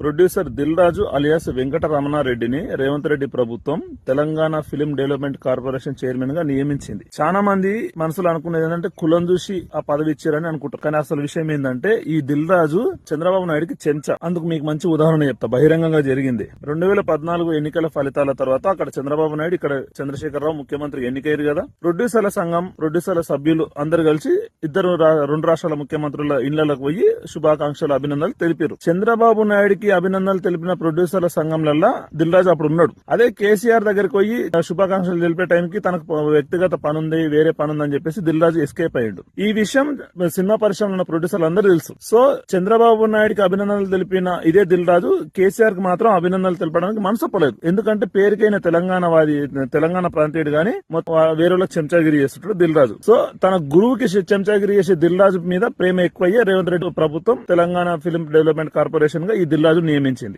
Producer Dil Raju అలియాస్ వెంకట రమణారెడ్డిని రేవంత్ రెడ్డి ప్రభుత్వం తెలంగాణ ఫిలిం డెవలప్మెంట్ కార్పొరేషన్ చైర్మన్గా నియమించింది. చాలా మంది మనసులో అనుకునేది ఏంటంటే కులం చూసి ఆ పదవి ఇచ్చారని అనుకుంటారు. కానీ అసలు విషయం ఏంటంటే ఈ దిల్ రాజు చంద్రబాబు నాయుడుకి చెంచ. అందుకు మీకు మంచి ఉదాహరణ చెప్తా. బహిరంగంగా జరిగింది. రెండు వేల పద్నాలుగు ఎన్నికల ఫలితాల తర్వాత అక్కడ చంద్రబాబు నాయుడు ఇక్కడ చంద్రశేఖరరావు ముఖ్యమంత్రి ఎన్నికయ్యారు కదా. ప్రొడ్యూసర్ల సంఘం ప్రొడ్యూసర్ల సభ్యులు అందరు కలిసి ఇద్దరు రా- రెండు రాష్ట్రాల ముఖ్యమంత్రుల ఇళ్ళకు పోయి శుభాకాంక్షలు అభినందనలు తెలిపారు. చంద్రబాబు నాయుడికి అభినందనలు తెలిపిన ప్రొడ్యూసర్ల సంఘంలలో దిల్ రాజు అప్పుడు ఉన్నాడు. అదే కేసీఆర్ దగ్గరికి పోయి శుభాకాంక్షలు తెలిపే టైంకి తనకు వ్యక్తిగత పనుంది వేరే పనుంది అని చెప్పేసి దిల్ రాజు ఎస్కేప్ అయ్యాడు. ఈ విషయం సినిమా పరిశ్రమలో ఉన్న ప్రొడ్యూసర్లు అందరూ తెలుసు. సో చంద్రబాబు నాయుడుకి అభినందనలు తెలిపిన ఇదే దిల్ రాజు కేసీఆర్కి మాత్రం అభినందనలు తెలపడానికి మనసు ఒప్పలేదు ఎందుకంటే పేరుకైన తెలంగాణ వాది తెలంగాణ ప్రాంతీయుడు గాని మొత్తం వేరే చెంచాగిరి చేస్తుంటాడు దిల్ రాజు సో తన గురువుకి చెంచాగిరి చేసే దిల్ రాజు మీద ప్రేమ ఎక్కువయ్యే రేవంత్ రెడ్డి ప్రభుత్వం తెలంగాణ ఫిల్మ్ డెవలప్మెంట్ కార్పొరేషన్గా ఈ దిల్ రాజు నియమించింది.